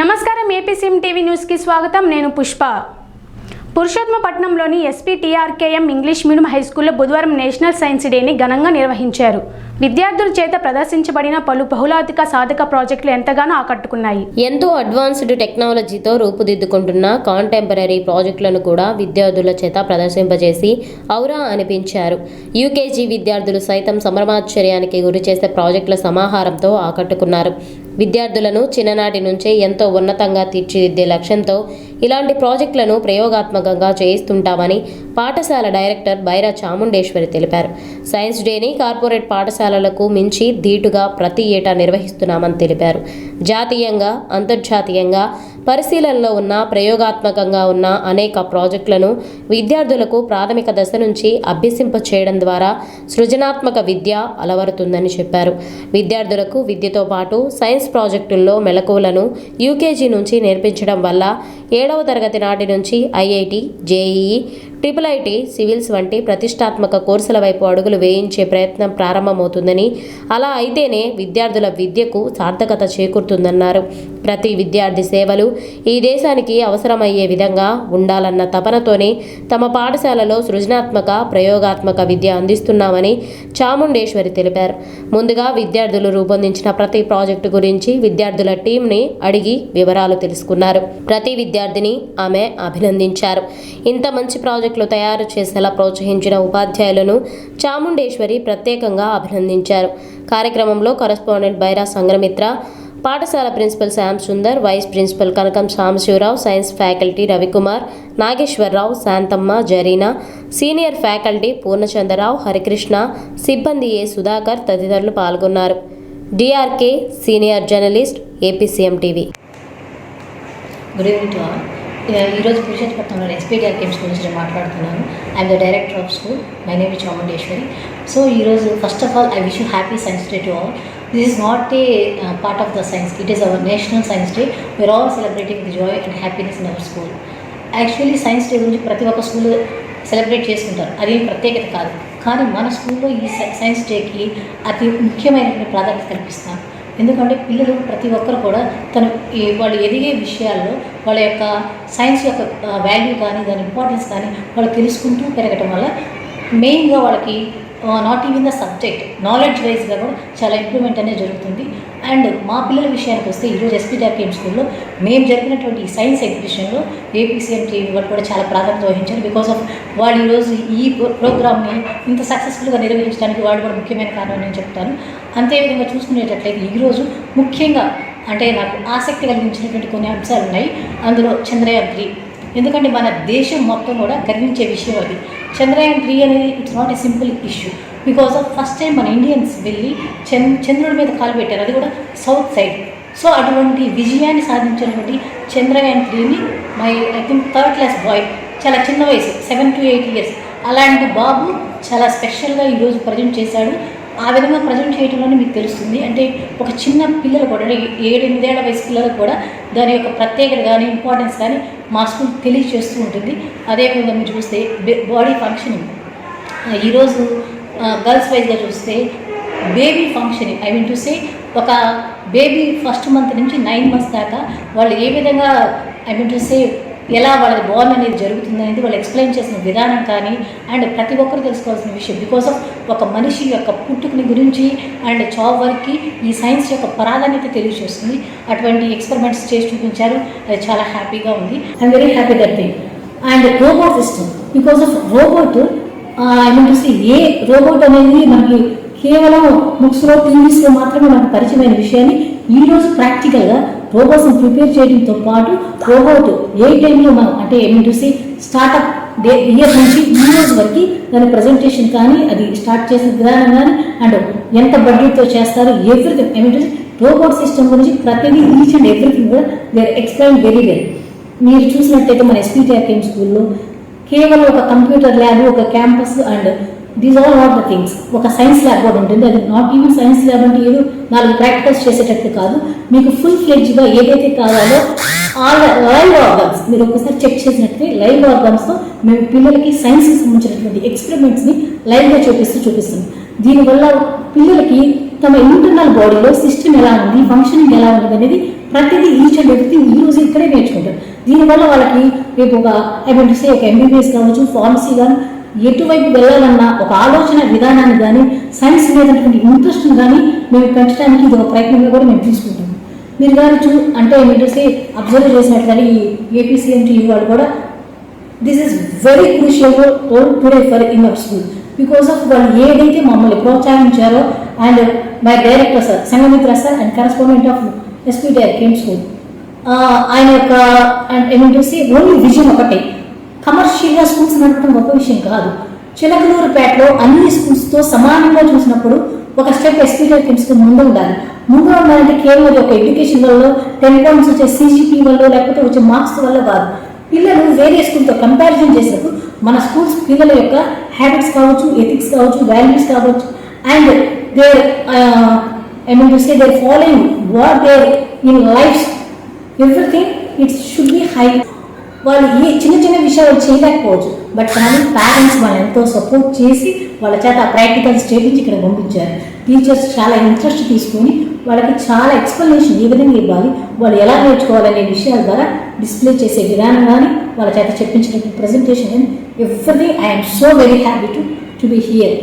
నమస్కారం AP CM TV న్యూస్కి స్వాగతం. నేను Pushpa. పురుషోత్తమపట్నంలోని SP TRKM English medium high స్కూల్లో బుధవారం నేషనల్ సైన్స్ డేని ఘనంగా నిర్వహించారు. విద్యార్థుల చేత ప్రదర్శించబడిన పలు బహుళాధిక సాధక ప్రాజెక్టులు ఎంతగానో ఆకట్టుకున్నాయి. ఎంతో అడ్వాన్స్డ్ టెక్నాలజీతో రూపుదిద్దుకుంటున్న కాంటెంపరీ ప్రాజెక్టులను కూడా విద్యార్థుల చేత ప్రదర్శింపజేసి ఔరా అనిపించారు. యూకేజీ విద్యార్థులు సైతం సంభ్రమాశ్చర్యానికి గురి చేసే ప్రాజెక్టుల సమాహారంతో ఆకట్టుకున్నారు. విద్యార్థులను చిన్ననాటి నుంచే ఎంతో ఉన్నతంగా తీర్చిదిద్దే లక్ష్యంతో ఇలాంటి ప్రాజెక్టులను ప్రయోగాత్మకంగా చేయిస్తుంటామని పాఠశాల డైరెక్టర్ బైరా చాముండేశ్వరి తెలిపారు. సైన్స్ డేని కార్పొరేట్ పాఠశాలలకు మించి ధీటుగా ప్రతి ఏటా నిర్వహిస్తున్నామని తెలిపారు. జాతీయంగా అంతర్జాతీయంగా పరిశీలనలో ఉన్న ప్రయోగాత్మకంగా ఉన్న అనేక ప్రాజెక్టులను విద్యార్థులకు ప్రాథమిక దశ నుంచి అభ్యసింప చేయడం ద్వారా సృజనాత్మక విద్య అలవరుతుందని చెప్పారు. విద్యార్థులకు విద్యతో పాటు సైన్స్ ప్రాజెక్టుల్లో మెలకువలను యూకేజీ నుంచి నేర్పించడం వల్ల ఏడవ తరగతి నాటి నుంచి IIT JEE triple IT civils వంటి ప్రతిష్టాత్మక కోర్సుల వైపు అడుగులు వేయించే ప్రయత్నం ప్రారంభమవుతుందని అలా అయితేనే విద్యార్థుల విద్యకు సార్థకత చేకూరుతుందన్నారు. ప్రతి విద్యార్థి సేవలు ఈ దేశానికి అవసరమయ్యే విధంగా ఉండాలన్న తపనతోనే తమ పాఠశాలలో సృజనాత్మక ప్రయోగాత్మక విద్య అందిస్తున్నామని చాముండేశ్వరి తెలిపారు. ముందుగా విద్యార్థులు రూపొందించిన ప్రతి ప్రాజెక్టు గురించి విద్యార్థుల టీంని అడిగి వివరాలు తెలుసుకున్నారు. ప్రతి విద్యార్థిని ఆమె అభినందించారు. ఇంత మంచి ప్రాజెక్టులు తయారు చేసేలా ప్రోత్సహించిన ఉపాధ్యాయులను చాముండేశ్వరి ప్రత్యేకంగా అభినందించారు. కార్యక్రమంలో కరస్పాండెంట్ బైరా సంగ్రమిత్ర పాఠశాల principal Shyam Sundar vice principal Kanakam Sambasivarao science faculty Ravikumar Nageswararao Shanthamma Zarina senior faculty Purnachandrarao Harikrishna సిబ్బంది ఏ సుధాకర్ తదితరులు పాల్గొన్నారు. DRK senior journalist APCM TV. Good evening to all ఈరోజు పురుషోత్తపట్నంలో ఎస్పీడిఆర్ గేమ్స్ గురించి నేను మాట్లాడుతున్నాను. I'm the director of school my name is Chamundeswari so ఈరోజు first of all I wish you happy science day to all this is not a part of the science it is our national science day we are all celebrating the joy and happiness in our school actually science day గురించి ప్రతి ఒక్క school celebrate చేసుకుంటారు. అది ప్రత్యేకత కాదు. కానీ మన స్కూల్లో ఈ సై- సైన్స్ డేకి అతి ముఖ్యమైనటువంటి ప్రాధాన్యత కల్పిస్తాం. ఎందుకంటే పిల్లలు ప్రతి ఒక్కరు కూడా తను ఈ వాళ్ళు ఎదిగే విషయాల్లో వాళ్ళ యొక్క సైన్స్ యొక్క వాల్యూ కానీ దాని ఇంపార్టెన్స్ కానీ వాళ్ళు తెలుసుకుంటూ పెరగటం వల్ల మెయిన్గా వాళ్ళకి not even the subject knowledge వైజ్గా కూడా చాలా ఇంప్రూవ్మెంట్ అనేది జరుగుతుంది. అండ్ మా పిల్లల విషయానికి వస్తే ఈరోజు ఎస్పీ డాక్యం స్కూల్లో మేము జరిపినటువంటి సైన్స్ ఎగ్జిబిషన్లో ఏపీసీఎం టీవీ వాళ్ళు కూడా చాలా ప్రాధాన్యత వహించారు. బికాస్ ఆఫ్ వాళ్ళు ఈరోజు ఈ ప్రోగ్రామ్ని ఇంత సక్సెస్ఫుల్గా నిర్వహించడానికి వాళ్ళు కూడా ముఖ్యమైన కారణం నేను చెప్తాను. అంతేవిధంగా చూసుకునేటట్లయితే ఈరోజు ముఖ్యంగా అంటే నాకు ఆసక్తి కలిగించినటువంటి కొన్ని అంశాలు ఉన్నాయి. అందులో చంద్రయాన్ త్రీ. ఎందుకంటే మన దేశం మొత్తం కూడా గర్వించే విషయం అది. చంద్రయాన్ త్రీ అనేది it's not a simple issue because of first time మన ఇండియన్స్ వెళ్ళి చంద్ చంద్రుడి మీద కాలు పెట్టారు. అది కూడా సౌత్ సైడ్ సో అటువంటి విజయాన్ని సాధించినటువంటి చంద్రయాన్ త్రీని my I think third class boy చాలా చిన్న వయసు సెవెన్ టు ఎయిట్ ఇయర్స్ అలాంటి బాబు చాలా స్పెషల్గా ఈరోజు ప్రజెంట్ చేశాడు. ఆ విధంగా ప్రజెంట్ చేయటంలోనే మీకు తెలుస్తుంది. అంటే ఒక చిన్న పిల్లలు కూడా అంటే ఏడు వయసు పిల్లలకు కూడా దాని యొక్క ప్రత్యేకత కానీ ఇంపార్టెన్స్ కానీ మా స్కూల్ తెలియజేస్తూ ఉంటుంది. అదేవిధంగా మీరు చూస్తే బాడీ ఫంక్షనింగ్ ఈరోజు గర్ల్స్ వైజ్గా చూస్తే baby functioning I mean to say ఒక బేబీ ఫస్ట్ మంత్ నుంచి నైన్ మంత్స్ దాకా వాళ్ళు ఏ విధంగా ఐ మీన్ టు సే ఎలా వాళ్ళ బోర్న్ అనేది జరుగుతుంది అనేది వాళ్ళు ఎక్స్ప్లెయిన్ చేసిన విధానం కానీ అండ్ ప్రతి ఒక్కరు తెలుసుకోవాల్సిన విషయం. బికాస్ ఆఫ్ ఒక మనిషి యొక్క పుట్టుకుని గురించి అండ్ జాబ్ వర్క్కి ఈ సైన్స్ యొక్క ప్రాధాన్యత తెలియజేస్తుంది. అటువంటి ఎక్స్పెరిమెంట్స్ చేసి చూపించారు. అది చాలా హ్యాపీగా ఉంది. I'm very happy that thing and robot system because of robot I mean to a robot అనేది మనకి కేవలం బుక్స్లో టీవీస్లో మాత్రమే మనకు పరిచయమైన విషయాన్ని ఈ ప్రాక్టికల్గా రోబోట్స్ని ప్రిపేర్ చేయడంతో పాటు రోబోట్ ఏ టైంలో మనం అంటే ఏమి చూసి స్టార్ట్అప్ డే ఇయర్ నుంచి ఈ రోజు వరకు దాని ప్రజెంటేషన్ కానీ అది స్టార్ట్ చేసిన విధానం కానీ అండ్ ఎంత బడ్జెట్తో చేస్తారు everything I mean robot system గురించి ప్రతిదీ ఈచ్ అండ్ ఎవ్రీథింగ్ కూడా దే ఎక్స్ప్లెయిన్ వెరీ వెల్ మీరు చూసినట్టయితే మన ఎస్పీటీఆర్కేఎం స్కూల్లో కేవలం ఒక కంప్యూటర్ ల్యాబ్ ఒక campus and these all not the things ఒక సైన్స్ ల్యాబ్ కూడా ఉంటుంది. అది నాట్ ఈవెన్ సైన్స్ ల్యాబ్ అంటే ఏదో నాలుగు ప్రాక్టీస్ చేసేటట్టు కాదు. మీకు ఫుల్ ఫ్లెడ్జ్గా ఏదైతే కావాలో ఆల్ లైవ్ ఆర్గన్స్ మీరు ఒకసారి చెక్ చేసినట్లయితే లైవ్ ఆర్గన్స్తో మేము పిల్లలకి సైన్స్కి సంబంధించినటువంటి ఎక్స్పెరిమెంట్స్ని లైవ్గా చూపిస్తూ చూపిస్తుంది దీనివల్ల పిల్లలకి తమ ఇంటర్నల్ బాడీలో సిస్టమ్ ఎలా ఉంది ఫంక్షనింగ్ ఎలా ఉంది అనేది ప్రతిదీ ఈచ్ అండ్ ఎవ్రీథింగ్ ఈ రోజు ఇక్కడే నేర్చుకుంటారు దీనివల్ల వాళ్ళకి రేపు ఒక ఐ మీన్ సే ఒక ఎంబీబీఎస్ కావచ్చు ఫార్మసీ కానీ ఎటువైపు వెళ్ళాలన్న ఒక ఆలోచన విధానాన్ని కానీ సైన్స్ మీద ఇంట్రెస్ట్ని కానీ మేము పెంచడానికి ఇది ఒక ప్రయత్నంగా కూడా మేము తీసుకుంటాము మీరు కానీ చూ అంటే మీరు సే అబ్జర్వ్ చేసినట్లయితే ఈ ఏపీసీఎంటీ వాళ్ళు కూడా this is very crucial role today for in our school because of వాళ్ళు ఏదైతే మమ్మల్ని ప్రోత్సహించారో and my director sir Sangamitra sir and correspondent of SPTR KM school ఆయన యొక్క అండ్ ఏమేంటి ఓన్లీ విజన్ ఒకటే. కమర్షియల్గా స్కూల్స్ నడపడం గొప్ప విషయం కాదు. చిలకలూరుపేటలో అన్ని స్కూల్స్తో సమానంగా చూసినప్పుడు ఒక స్టెప్ ఎస్పీటీఆర్ కేమ్ ముందు ఉండాలి. ముందు ఉండాలంటే కేవలం ఒక ఎడ్యుకేషన్ వల్ల టెన్ పాయింట్స్ వచ్చే సీజీపీ వల్ల లేకపోతే వచ్చే మార్క్స్ వల్ల కాదు. పిల్లలు వేరే స్కూల్తో కంపారిజన్ చేసినప్పుడు మన స్కూల్స్ పిల్లల యొక్క హ్యాబిట్స్ కావచ్చు ఎథిక్స్ కావచ్చు వాల్యూస్ కావచ్చు and there I mean to say they're following what they're in life. Everything it's should be high వాళ్ళు ఏ చిన్న చిన్న విషయాలు చేయలేకపోవచ్చు. బట్ కానీ పేరెంట్స్ వాళ్ళు ఎంతో సపోర్ట్ చేసి వాళ్ళ చేత ప్రాక్టికల్స్ చేయించి ఇక్కడ పంపించారు. టీచర్స్ చాలా ఇంట్రెస్ట్ తీసుకొని వాళ్ళకి చాలా ఎక్స్ప్లెనేషన్ ఏ విధంగా ఇవ్వాలి వాళ్ళు ఎలా నేర్చుకోవాలనే విషయాల ద్వారా డిస్ప్లే చేసే విధానం కానీ వాళ్ళ చేత చెప్పించిన ప్రజెంటేషన్ కానీ every I'm so very happy to to be here